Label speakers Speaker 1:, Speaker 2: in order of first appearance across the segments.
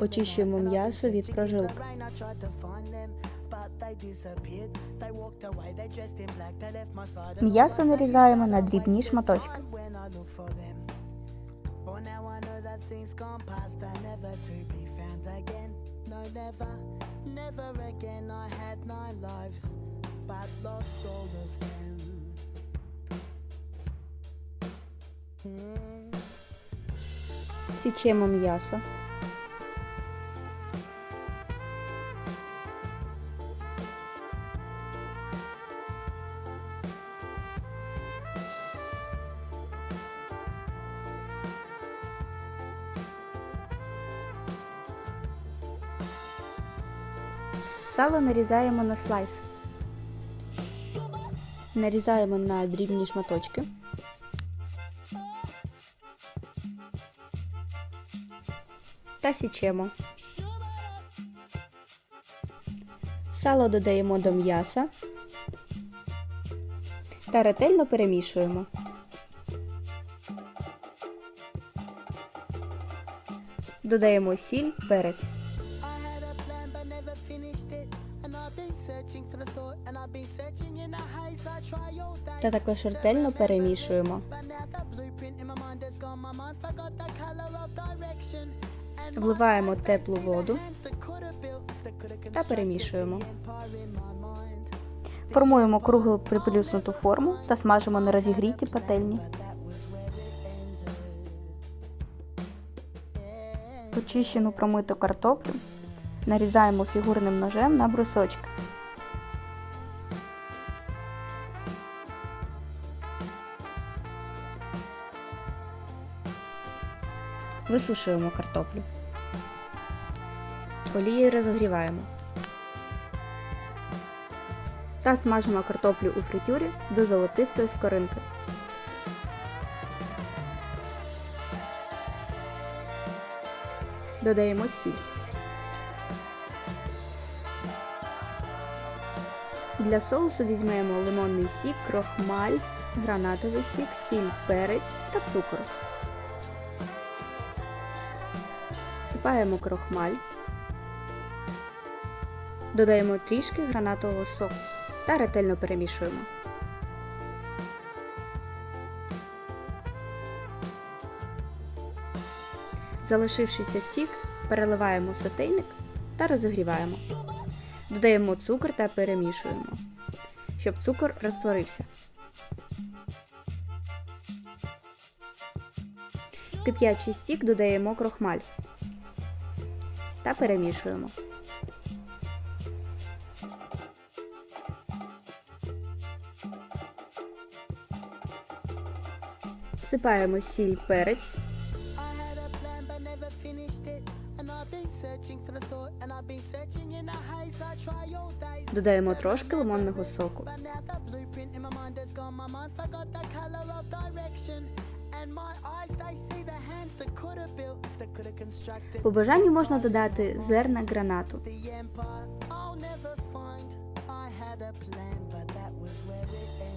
Speaker 1: Очищуємо м'ясо від прожилок.
Speaker 2: М'ясо нарізаємо на дрібні шматочки.
Speaker 1: Січемо м'ясо.
Speaker 2: Сало нарізаємо на слайс.
Speaker 1: Нарізаємо на дрібні шматочки. Та січемо. Сало додаємо до м'яса та ретельно перемішуємо. Додаємо сіль, перець. Та також ретельно перемішуємо. Вливаємо теплу воду та перемішуємо.
Speaker 2: Формуємо круглу приплюснуту форму та смажимо на розігрітій пательні. Очищену промиту картоплю нарізаємо фігурним ножем на брусочки.
Speaker 1: Висушуємо картоплю. Олією розогріваємо. Та смажимо картоплю у фритюрі до золотистої скоринки. Додаємо сіль. Для соусу візьмемо лимонний сік, крохмаль, гранатовий сік, сіль, перець та цукор. Всипаємо крохмаль, додаємо трішки гранатового соку та ретельно перемішуємо. Залишившися сік, переливаємо сотейник та розігріваємо. Додаємо цукор та перемішуємо, щоб цукор розтворився. Кип'ячий сік додаємо крохмаль та перемішуємо. Всипаємо сіль, перець. Додаємо трошки лимонного соку. По бажанню можна додати зерна гранату.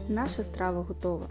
Speaker 1: Наша страва готова.